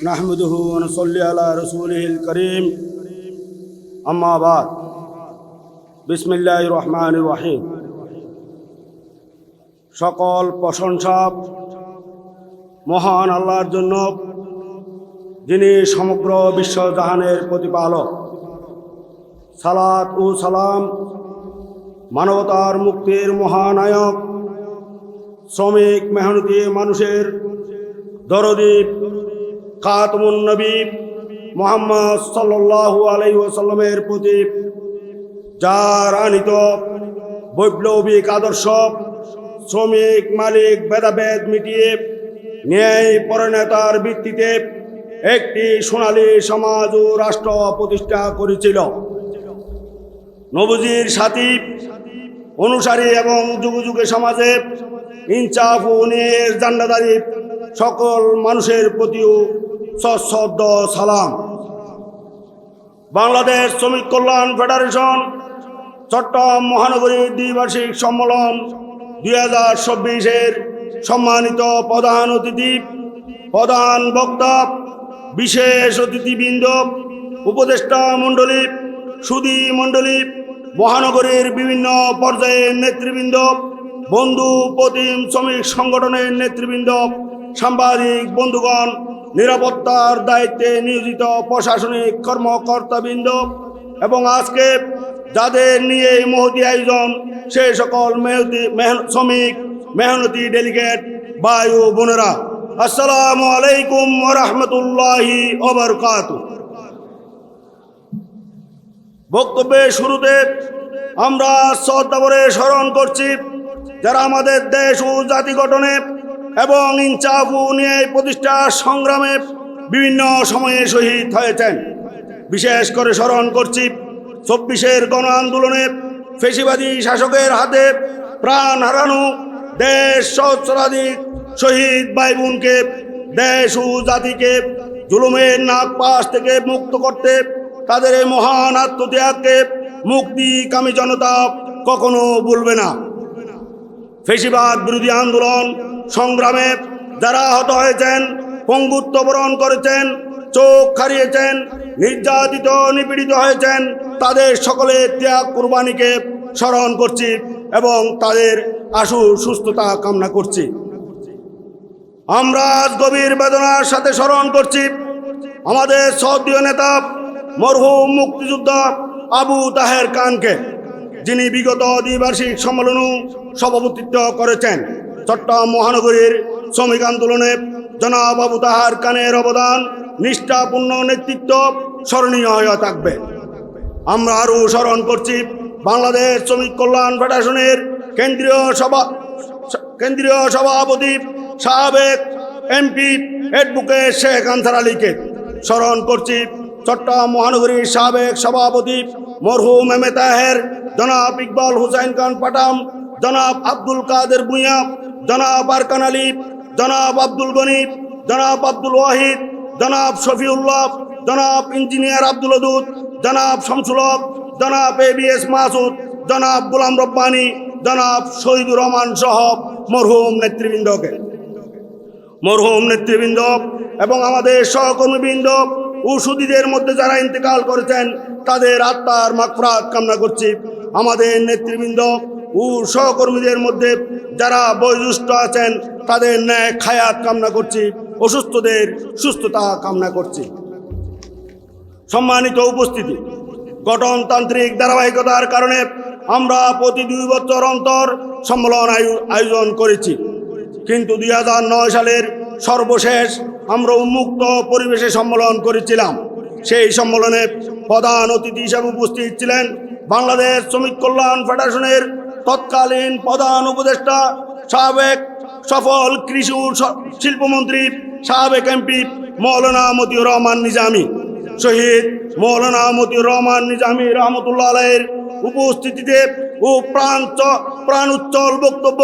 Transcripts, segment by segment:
نحمده ونصلي على رسوله الكريم أما بعد بسم الله الرحمن الرحيم সকল প্রশংসা মহান আল্লাহর জন্য যিনি সমগ্র বিশ্বজাহানের প্রতিপালক সালাত ও সালাম মানবতার মুক্তির মহানায়ক শ্রমিক মেহনতি মানুষের দরদীপ খাতমুন নবী মোহাম্মদ সাল্লাল্লাহু আলাইহি ওয়াসাল্লামের প্রতি যার আনিত বৈপ্লবিক আদর্শ, শ্রমিক, মালিক, ভেদাভেদ মিটিয়ে ন্যায় পরনেতার ভিত্তিতে একটি সোনালী সমাজ ও রাষ্ট্র প্রতিষ্ঠা করেছিল। নবজির সাথী, অনুসারী এবং যুগে যুগে সমাজে ইনসাফ ও ন্যায়ের জান্ডাদারি সকল মানুষের প্রতিও সালাম। বাংলাদেশ শ্রমিক কল্যাণ ফেডারেশন চট্টগ্রাম মহানগরী দ্বিবার্ষিক সম্মেলন দুই হাজার চব্বিশের সম্মানিত প্রধান অতিথি, প্রধান বক্তা, বিশেষ অতিথিবৃন্দ, উপদেষ্টা মণ্ডলী, সুদী মণ্ডলী, মহানগরীর বিভিন্ন পর্যায়ের নেতৃবৃন্দ, বন্ধু প্রতিম শ্রমিক সংগঠনের নেতৃবৃন্দ, সাংবাদিক বন্ধুগণ নিরাপত্তার দায়িত্বে নিয়োজিত প্রশাসনিক কর্মকর্তাবৃন্দ এবং আজকে যাদের নিয়ে এই মহতি আয়োজন, সে সকল মেহতি শ্রমিক, মেহনতি ডেলিগেট বায়ু বোনেরা। আসসালামু আলাইকুম রহমতুল্লাহি ওবরকাত বক্তব্যের শুরুতে আমরা শ্রদ্ধা করে স্মরণ করছি, যারা আমাদের দেশ ও জাতি গঠনে এবং ইনচাফু ও ন্যায় প্রতিষ্ঠার সংগ্রামে বিভিন্ন সময়ে শহীদ হয়েছেন। বিশেষ করে স্মরণ করছি, চব্বিশের গণ আন্দোলনে ফেসিবাদী শাসকের হাতে প্রাণ হারানো দেশ সহস্রাধিক শহীদ ভাই বোনকে দেশ ও জাতিকে জুলুমের নাক পাশ থেকে মুক্ত করতে, তাদের এই মহান আত্মত্যাগকে মুক্তি কামী জনতা কখনো ভুলবে না। ফেসিবাদ বিরোধী আন্দোলন সংগ্রামে যারা আহত হয়েছেন, পঙ্গুত্ব বরণ করেছেন, চোখ হারিয়েছেন নির্যাতিত, নিপীড়িত হয়েছেন, তাদের সকলের ত্যাগ কুরবানিকে স্মরণ করছি এবং তাদের আশু সুস্থতা কামনা করছি। আমরা আজ গভীর বেদনার সাথে স্মরণ করছি। আমাদের সদীয় নেতা, মরহুম মুক্তিযোদ্ধা আবু তাহের খানকে। যিনি বিগত দ্বিবার্ষিক সম্মেলনও সভাপতিত্ব করেছেন। চট্টগ্রাম মহানগরীর শ্রমিক আন্দোলনে জনাব আবু তাহার কানের অবদান, নিষ্ঠাপূর্ণ নেতৃত্ব স্মরণীয় হয়ে থাকবে। আমরা আরও স্মরণ করছি, বাংলাদেশ শ্রমিক কল্যাণ ফেডারেশনের কেন্দ্রীয় সভা, কেন্দ্রীয় সভাপতি সাবেক এমপি অ্যাডভোকেট শেখ আনসার আলীকে স্মরণ করছি। চট্টগ্রাম মহানগরীর সাবেক সভাপতি মরহুম এম তাহের, জনাব ইকবাল হুসাইন খান পাটাম জনাব আব্দুল কাদের ভুঁইয়া, জনাব আরকান আলী, জনাব আব্দুল গনিব জনাব আব্দুল ওয়াহিদ, জনাব শফিউল্লাহ, জনাব ইঞ্জিনিয়ার আব্দুল আদুদ জনাব শামসুল জনাব এ বি এস মাসুদ, জনাব গোলাম রব্বানি, জনাব শহীদুর রহমান সহ মরহুম নেতৃবৃন্দকে। মরহুম নেতৃবৃন্দ এবং আমাদের সহকর্মীবৃন্দ ও সুদীদের মধ্যে যারা ইন্তেকাল করেছেন, তাদের আত্মার মাকফরাত কামনা করছি। আমাদের নেতৃবৃন্দ ও সহকর্মীদের মধ্যে যারা বয়োজ্যেষ্ঠ আছেন, তাদের ন্যায় খায়াত কামনা করছি। অসুস্থদের সুস্থতা কামনা করছি। সম্মানিত উপস্থিতি, গঠনতান্ত্রিক ধারাবাহিকতার কারণে আমরা প্রতি দুই বছর অন্তর সম্মেলন আয়ো- আয়োজন করেছি। কিন্তু দুই হাজার নয় সালের সর্বশেষ আমরা উন্মুক্ত পরিবেশে সম্মেলন করেছিলাম। সেই সম্মেলনে প্রধান অতিথি হিসাবে উপস্থিত ছিলেন বাংলাদেশ শ্রমিক কল্যাণ ফেডারেশনের তৎকালীন প্রধান উপদেষ্টা সাবেক সফল কৃষি শিল্পমন্ত্রী সাবেক এমপি মৌলানা মতিউর রহমান নিজামী। শহীদ মৌলানা মতিউর রহমান নিজামী রহমতুল্লাহ আলাইয়ের উপস্থিতিতে ও প্রাণ প্রাণ উচ্চল বক্তব্য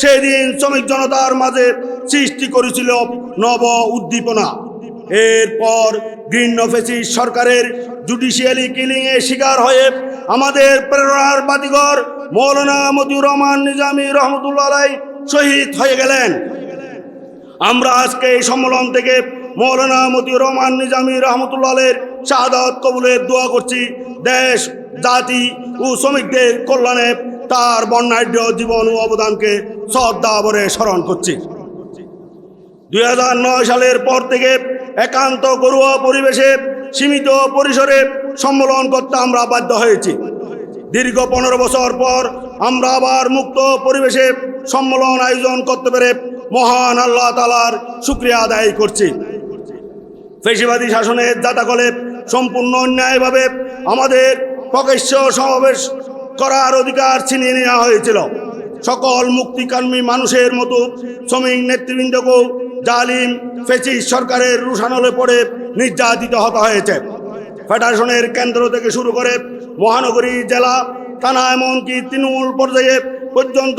সেদিন শ্রমিক জনতার মাঝে সৃষ্টি করেছিল নব উদ্দীপনা। এরপর গ্রিন অফেসি সরকারের জুডিশিয়ালি কিলিং এর শিকার হয়ে আমাদের প্রেরণার বাতিঘর মৌলানা মতিউর রহমান নিজামী রহমতুল্লাহ শহীদ হয়ে গেলেন। আমরা আজকে এই সম্মেলন থেকে মৌলানা মতিউর রহমান নিজামী রহমতুল্লাহের শাহাদত কবুলের দোয়া করছি। দেশ, জাতি ও শ্রমিকদের কল্যাণে তার বর্ণাঢ্য জীবন ও অবদানকে শ্রদ্ধা ভরে স্মরণ করছি। দুই হাজার নয় সালের পর থেকে একান্ত ঘরোয়া পরিবেশে সীমিত পরিসরে সম্মেলন করতে আমরা বাধ্য হয়েছি। দীর্ঘ পনেরো বছর পর আমরা আবার মুক্ত পরিবেশে সম্মেলন আয়োজন করতে পেরে মহান আল্লাহ তালার শুক্রিয়া আদায় করছি। ফেসিবাদী শাসনের জাতাকলে সম্পূর্ণ অন্যায়ভাবে আমাদের প্রকাশ্য সমাবেশ করার অধিকার ছিনিয়ে নেওয়া হয়েছিল। সকল মুক্তিকর্মী মানুষের মতো শ্রমিক নেতৃবৃন্দকেও জালিম ফেসিস সরকারের রুশানলে পড়ে নির্যাতিত হতে হয়েছে। ফেডারেশনের কেন্দ্র থেকে শুরু করে মহানগরী, জেলা, থানা, এমনকি তৃণমূল পর্যায়ে পর্যন্ত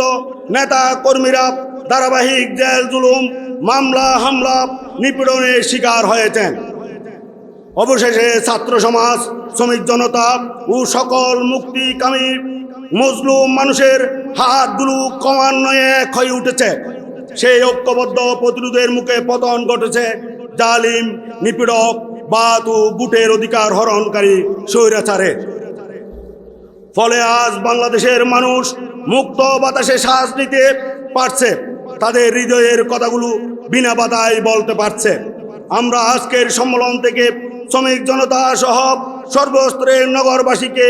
নেতা কর্মীরা ধারাবাহিক জেল, জুলুম, মামলা, হামলা, নিপীড়নের শিকার হয়েছেন। অবশেষে ছাত্র সমাজ, শ্রমিক জনতা ও সকল মুক্তিকামী মজলুম মানুষের হাতগুলো ক্রমান্বয়ে এক হয়ে উঠেছে। সেই ঐক্যবদ্ধ প্রতিরোধের মুখে পতন ঘটেছে। জালিম, নিপীড়ক বাত ও বুটের অধিকার হরণকারী স্বৈরাচারে। ফলে আজ বাংলাদেশের মানুষ মুক্ত বাতাসে শ্বাস নিতে পারছে। তাদের হৃদয়ের কথাগুলো বিনা বাধায় বলতে পারছে। আমরা আজকের সম্মেলন থেকে শ্রমিক জনতা সহ সর্বস্তরের নগরবাসীকে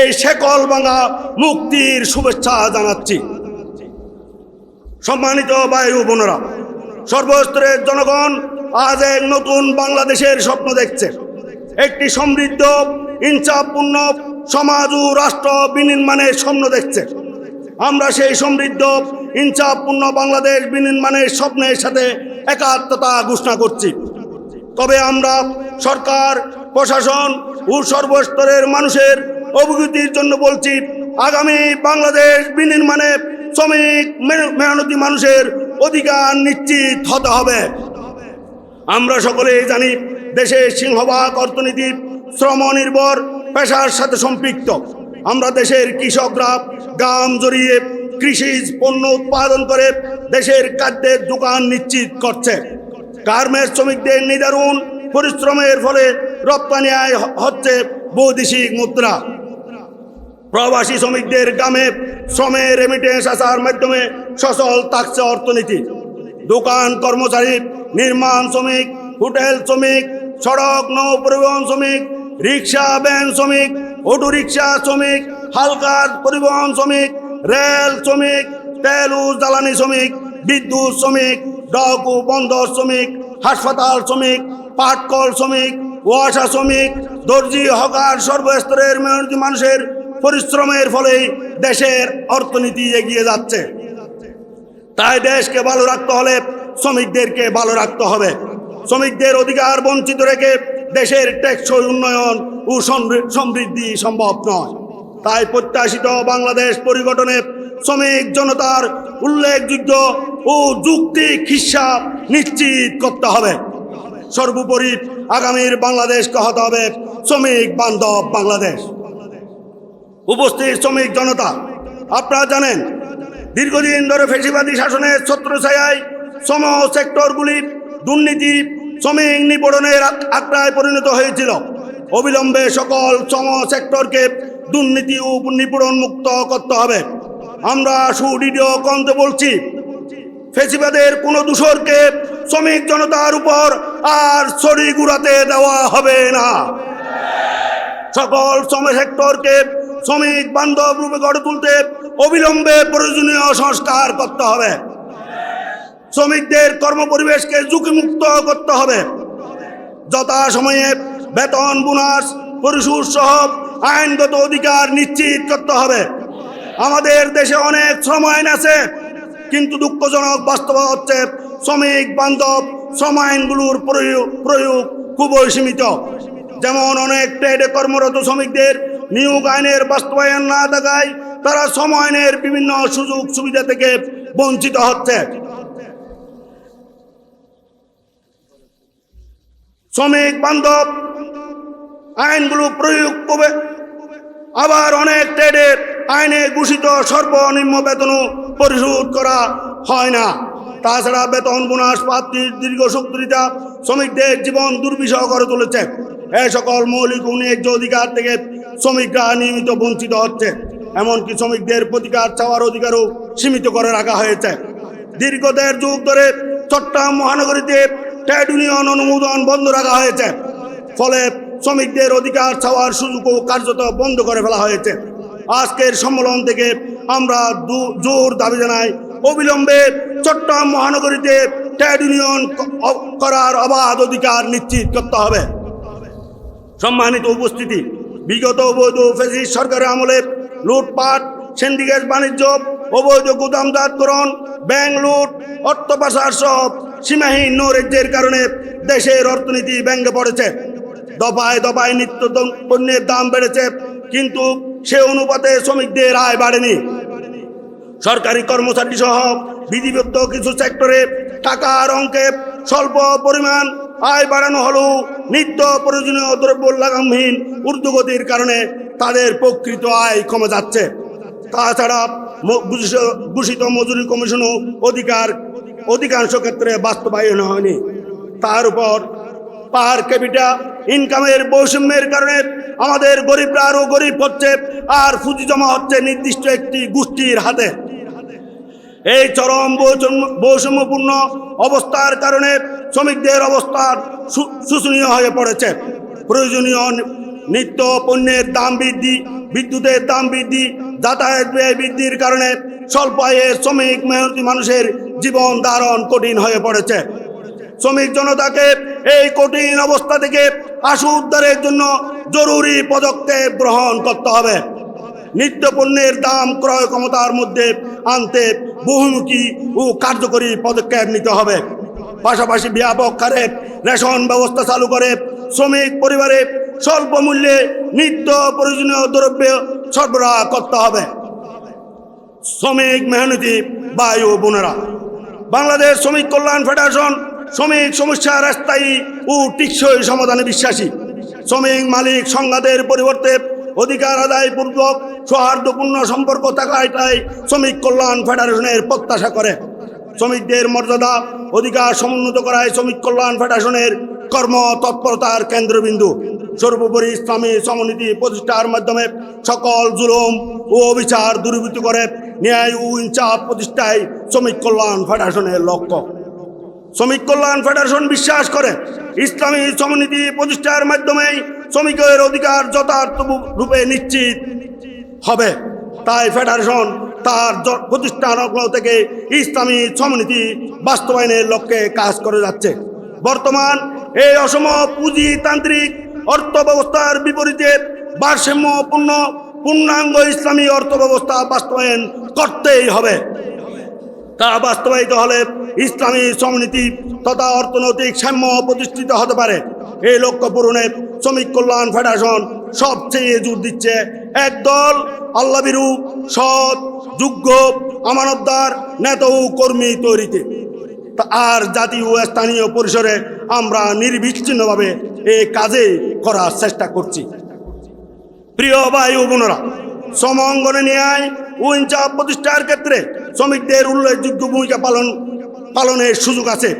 এই শেকল ভাঙা মুক্তির শুভেচ্ছা জানাচ্ছি। সম্মানিত বায়ু বোনেরা, সর্বস্তরের জনগণ আজ এক নতুন বাংলাদেশের স্বপ্ন দেখছে। একটি সমৃদ্ধ, ইনসাফপূর্ণ সমাজ ও রাষ্ট্র বিনির্মাণের স্বপ্ন দেখছে। আমরা সেই সমৃদ্ধ, ইনসাফপূর্ণ বাংলাদেশ বিনির্মাণের স্বপ্নের সাথে একাত্মতা ঘোষণা করছি। তবে আমরা সরকার, প্রশাসন ও সর্বস্তরের মানুষের অবগতির জন্য বলছি, আগামী বাংলাদেশ বিনির্মাণে শ্রমিক মেহ- মেহনতি মানুষের অধিকার নিশ্চিত হতে হবে। আমরা সকলেই জানি দেশের সিংহভাগ অর্থনীতি শ্রম নির্ভর পেশার সাথে সম্পৃক্ত। আমরা দেশের কৃষকরা গ্রাম জড়িয়ে কৃষি পণ্য উৎপাদন করে দেশের খাদ্যের দোকান নিশ্চিত করছে। গার্মেন্টস শ্রমিকদের নিদারুণ পরিশ্রমের ফলে রপ্তানি আয় হচ্ছে বৈদেশিক মুদ্রা। প্রবাসী শ্রমিকদের গ্রামে শ্রমের রেমিটেন্স আসার মাধ্যমে সচল থাকছে অর্থনীতি। দোকান কর্মচারী, নির্মাণ শ্রমিক, হোটেল শ্রমিক, সড়ক নৌ পরিবহন শ্রমিক, রিক্সা, ভ্যান শ্রমিক অটো রিক্সা শ্রমিক হালকা পরিবহন শ্রমিক, রেল শ্রমিক, তেল ও জ্বালানি শ্রমিক, বিদ্যুৎ শ্রমিক ডক বন্দর শ্রমিক, হাসপাতাল শ্রমিক, পাটকল শ্রমিক, ওয়াসা শ্রমিক, দর্জি, হকার, সর্বস্তরের মেহনতি মানুষের পরিশ্রমের ফলেই দেশের অর্থনীতি এগিয়ে যাচ্ছে। তাই দেশকে ভালো রাখতে হলে শ্রমিকদেরকে ভালো রাখতে হবে। শ্রমিকদের অধিকার বঞ্চিত রেখে দেশের টেকসই উন্নয়ন ও সমৃদ্ধি সম্ভব নয়। তাই প্রত্যাশিত বাংলাদেশ পরিগঠনে শ্রমিক জনতার উল্লেখযোগ্য ও যুক্তিক হিসাব নিশ্চিত করতে হবে। সর্বোপরি আগামীর বাংলাদেশকে হতে হবে শ্রমিক বান্ধব বাংলাদেশ। উপস্থিত শ্রমিক জনতা, আপনারা জানেন, দীর্ঘদিন ধরে ফেসিবাদী শাসনের ছত্রছায়ায় শ্রম সেক্টরগুলি দুর্নীতি, শ্রমিক নিপীড়নের আক- আক্রায় পরিণত হয়েছিল। অবিলম্বে সকল শ্রম সেক্টরকে দুর্নীতি ও নিপীড়ন মুক্ত করতে হবে। আমরা সুডিডিও কন্তে বলছি, ফেসিবাদের কোনো দূষরকে শ্রমিক জনতার উপর আর ছড়ি গুড়াতে দেওয়া হবে না। সকল শ্রম সেক্টরকে শ্রমিক বান্ধব রূপে গড়ে তুলতে অবিলম্বে প্রয়োজনীয় সংস্কার করতে হবে। শ্রমিকদের কর্মপরিবেশকে ঝুঁকিমুক্ত করতে হবে। যথাসময়ে বেতন, বোনাস, পরিশোধ সহ আইনগত অধিকার নিশ্চিত করতে হবে। আমাদের দেশে অনেক শ্রম আইন আছে, কিন্তু দুঃখজনক বাস্তব হচ্ছে শ্রমিক বান্ধব শ্রম আইনগুলোর প্রয়োগ প্রয়োগ খুবই সীমিত। যেমন অনেক ট্রেডে কর্মরত শ্রমিকদের নিয়োগ আইনের বাস্তবায়ন না থাকায় তারা শ্রম আইনের বিভিন্ন সুযোগ সুবিধা থেকে বঞ্চিত হচ্ছে। শ্রমিক বান্ধব আইনগুলো প্রয়োগ করবে। আবার অনেক ট্রেডে আইনে ঘোষিত সর্বনিম্ন বেতনও পরিশোধ করা হয় না। তাছাড়া বেতন বোনাস প্রাপ্তির দীর্ঘ সক্রিয়তা শ্রমিকদের জীবন দুর্বিষহ করে তুলেছে। এ সকল মৌলিক ন্যায্য অধিকার থেকে শ্রমিকরা নিয়মিত বঞ্চিত হচ্ছে। এমনকি শ্রমিকদের প্রতিকার চাওয়ার অধিকারও সীমিত করে রাখা হয়েছে। দীর্ঘ দেড় যুগ ধরে চট্টগ্রাম মহানগরীতে ট্রেড ইউনিয়ন অনুমোদন বন্ধ রাখা হয়েছে। ফলে শ্রমিকদের অধিকার চাওয়ার সুযোগও কার্যত বন্ধ করে ফেলা হয়েছে। আজকের সম্মেলন থেকে আমরা জোর দাবি জানাই। অবিলম্বে চট্টগ্রাম মহানগরীতে ট্রেড ইউনিয়ন করার অবাধ অধিকার নিশ্চিত করতে হবে। সম্মানিত উপস্থিতি, বিগত অবৈধ ফেসিস সরকারের আমলে লুটপাট, সিন্ডিকেট বাণিজ্য, অবৈধ গুদামজাতকরণ ব্যাংক লুট, অর্থ সব সীমাহীন নৈরাজ্যের কারণে দেশের অর্থনীতি ভেঙে পড়েছে। দফায় দফায় নিত্য পণ্যের দাম বেড়েছে, কিন্তু সে অনুপাতে শ্রমিকদের আয় বাড়েনি। সরকারি কর্মচারী সহ বিধিবদ্ধ কিছু সেক্টরে টাকার অঙ্কে স্বল্প পরিমাণ আয় বাড়ানো হলেও নিত্য প্রয়োজনীয় দ্রব্য লাগামহীন ঊর্ধ্বগতির কারণে তাদের প্রকৃত আয় কমে যাচ্ছে। তাছাড়া ঘোষিত মজুরি কমিশনও অধিকার, অধিকাংশ ক্ষেত্রে বাস্তবায়ন হয়নি। তার উপর পার ক্যাপিটা ইনকামের বৈষম্যের কারণে আমাদের গরিবরা আরও গরিব হচ্ছে আর পুঁজি জমা হচ্ছে নির্দিষ্ট একটি গোষ্ঠীর হাতে। এই চরম বৈষম্য- বৈষম্যপূর্ণ অবস্থার কারণে শ্রমিকদের অবস্থা শু- শোচনীয় হয়ে পড়েছে। প্রয়োজনীয় নিত্য পণ্যের দাম বৃদ্ধি, বিদ্যুতের দাম বৃদ্ধি, যাতায়াত ব্যয় বৃদ্ধির কারণে স্বল্প আয়ের শ্রমিক, মেহনতি মানুষের জীবন ধারণ কঠিন হয়ে পড়েছে। শ্রমিক জনতাকে এই কঠিন অবস্থা থেকে আশু উদ্ধারের জন্য জরুরি পদক্ষেপ গ্রহণ করতে হবে। নিত্য পণ্যের দাম ক্রয় ক্ষমতার মধ্যে আনতে বহুমুখী ও কার্যকরী পদক্ষেপ নিতে হবে। পাশাপাশি ব্যাপক হারে রেশন ব্যবস্থা চালু করে শ্রমিক পরিবারে স্বল্প মূল্যে নিত্য প্রয়োজনীয় দ্রব্য সরবরাহ করতে হবে। শ্রমিক মেহনতি বায়ু বোনেরা, বাংলাদেশ শ্রমিক কল্যাণ ফেডারেশন শ্রমিক সমস্যার স্থায়ী ও টিকসই সমাধানে বিশ্বাসী। শ্রমিক মালিক সংঘাতের পরিবর্তে অধিকার আদায় পূর্বক সৌহার্দ্যপূর্ণ সম্পর্ক থাকা এটাই শ্রমিক কল্যাণ ফেডারেশনের প্রত্যাশা করে। শ্রমিকদের মর্যাদা অধিকার সমুন্নত করায় শ্রমিক কল্যাণ ফেডারেশনের কর্ম তৎপরতার কেন্দ্রবিন্দু। সর্বোপরি ইসলামী সমনীতি প্রতিষ্ঠার মাধ্যমে সকল জুলুম ও অবিচার দূরীভূত করে ন্যায় ও ইনসাফ প্রতিষ্ঠায় শ্রমিক কল্যাণ ফেডারেশনের লক্ষ্য। শ্রমিক কল্যাণ ফেডারেশন বিশ্বাস করে। ইসলামী সমনীতি প্রতিষ্ঠার মাধ্যমেই শ্রমিকের অধিকার যথার্থ রূপে নিশ্চিত হবে। তাই ফেডারেশন তার প্রতিষ্ঠান থেকে ইসলামী সমনীতি বাস্তবায়নের লক্ষ্যে কাজ করে যাচ্ছে। বর্তমান এই অসম পুঁজিতান্ত্রিক অর্থ ব্যবস্থার বিপরীতে ভারসাম্যপূর্ণ, পূর্ণাঙ্গ ইসলামী অর্থ ব্যবস্থা বাস্তবায়ন করতেই হবে। তা বাস্তবায়িত হলে ইসলামী সমনীতি তথা অর্থনৈতিক সাম্য প্রতিষ্ঠিত হতে পারে। এই লক্ষ্য পূরণে শ্রমিক কল্যাণ ফেডারেশন সবচেয়ে জোর দিচ্ছে। একদল আল্লাবিরু সৎ, যোগ্য, আমানতদার, নেতা কর্মী তৈরিতে। আর জাতীয় স্থানীয় পরিসরে আমরা নির্বিচ্ছিন্নভাবে এই কাজে করার চেষ্টা করছি। প্রিয় ও বোনেরা শ্রম অঙ্গনে ন্যায় ও প্রতিষ্ঠার ক্ষেত্রে শ্রমিকদের উল্লেখযোগ্য ভূমিকা পালন, পালনের সুযোগ আছে।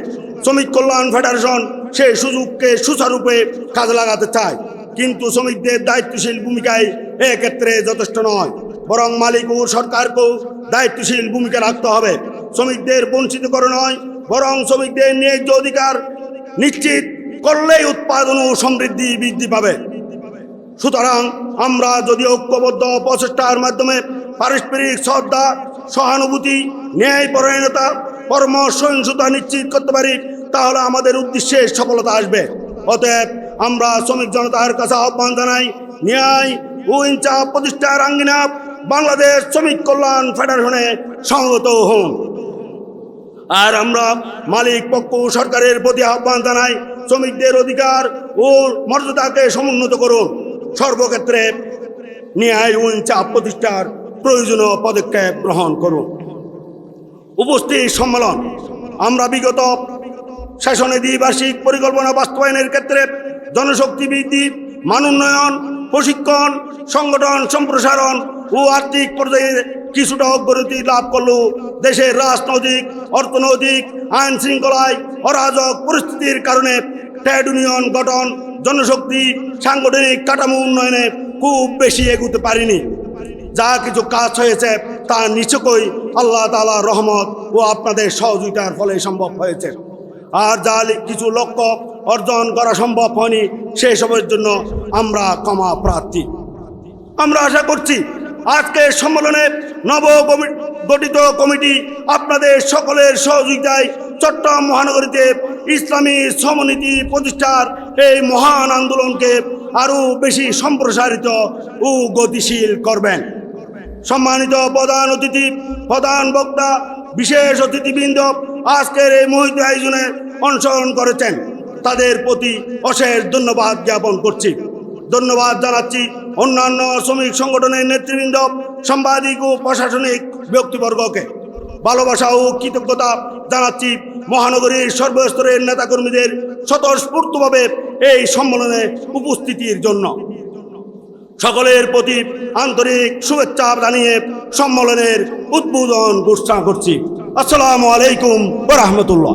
শ্রমিক কল্যাণ ফেডারেশন সেই সুযোগকে সুচারূপে কাজে লাগাতে চায়, কিন্তু শ্রমিকদের দায়িত্বশীল ভূমিকায় এক্ষেত্রে যথেষ্ট নয়। বরং মালিক ও সরকারকেও দায়িত্বশীল ভূমিকা রাখতে হবে। শ্রমিকদের বঞ্চিত করে নয়, বরং শ্রমিকদের ন্যায্য অধিকার নিশ্চিত করলেই উৎপাদন ও সমৃদ্ধি বৃদ্ধি পাবে। সুতরাং আমরা যদি ঐক্যবদ্ধ প্রচেষ্টার মাধ্যমে পারস্পরিক শ্রদ্ধা, সহানুভূতি, ন্যায় ন্যায়পরায়ণতা কর্ম সহিংসতা নিশ্চিত করতে পারি, তাহলে আমাদের উদ্দেশ্যে সফলতা আসবে। অতএব আমরা শ্রমিক জনতার কাছে আহ্বান জানাই, ন্যায় ও ইনসাফ প্রতিষ্ঠার আঙ্গিনা বাংলাদেশ শ্রমিক কল্যাণ ফেডারেশনে সংগত হন আর আমরা মালিক পক্ষ সরকারের প্রতি আহ্বান জানাই, শ্রমিকদের অধিকার ও মর্যাদাকে সমুন্নত করুন। সর্বক্ষেত্রে ন্যায় ও ইনসাফ প্রতিষ্ঠার প্রয়োজনীয় পদক্ষেপ গ্রহণ করুন। উপস্থিত সম্মেলন, আমরা বিগত সেশনে দ্বিবার্ষিক পরিকল্পনা বাস্তবায়নের ক্ষেত্রে জনশক্তি বৃদ্ধি, মান উন্নয়ন, প্রশিক্ষণ, সংগঠন, সম্প্রসারণ ও আর্থিক পর্যায়ে কিছুটা অগ্রগতি লাভ করলেও দেশের রাজনৈতিক, অর্থনৈতিক আইন শৃঙ্খলায় অরাজক পরিস্থিতির কারণে ট্রেড ইউনিয়ন গঠন জনশক্তি, সাংগঠনিক কাঠামো উন্নয়নে খুব বেশি এগুতে পারিনি। যা কিছু কাজ হয়েছে, তা নিশ্চয়ই আল্লাহ তালা রহমত ও আপনাদের সহযোগিতার ফলে সম্ভব হয়েছে। আর যা কিছু লক্ষ্য অর্জন করা সম্ভব হয়নি সেই সবের জন্য আমরা ক্ষমা প্রার্থী। আমরা আশা করছি আজকের সম্মেলনে নব গঠিত কমিটি আপনাদের সকলের সহযোগিতায় চট্টগ্রাম মহানগরীতে ইসলামী সমনীতি প্রতিষ্ঠার এই মহান আন্দোলনকে আরও বেশি সম্প্রসারিত ও গতিশীল করবেন। সম্মানিত প্রধান অতিথি, প্রধান বক্তা, বিশেষ অতিথিবৃন্দ, আজকের এই মহিত আয়োজনে অংশগ্রহণ করেছেন। তাদের প্রতি অশেষ ধন্যবাদ জ্ঞাপন করছি। ধন্যবাদ জানাচ্ছি অন্যান্য শ্রমিক সংগঠনের নেতৃবৃন্দ, সাংবাদিক ও প্রশাসনিক ব্যক্তিবর্গকে। ভালোবাসা ও কৃতজ্ঞতা জানাচ্ছি মহানগরীর সর্বস্তরের নেতাকর্মীদের স্বতঃস্ফূর্তভাবে এই সম্মেলনে উপস্থিতির জন্য। সকলের প্রতি আন্তরিক শুভেচ্ছা জানিয়ে সম্মেলনের উদ্বোধন ঘোষণা করছি। আসসালামু আলাইকুম রহমতুল্লাহ।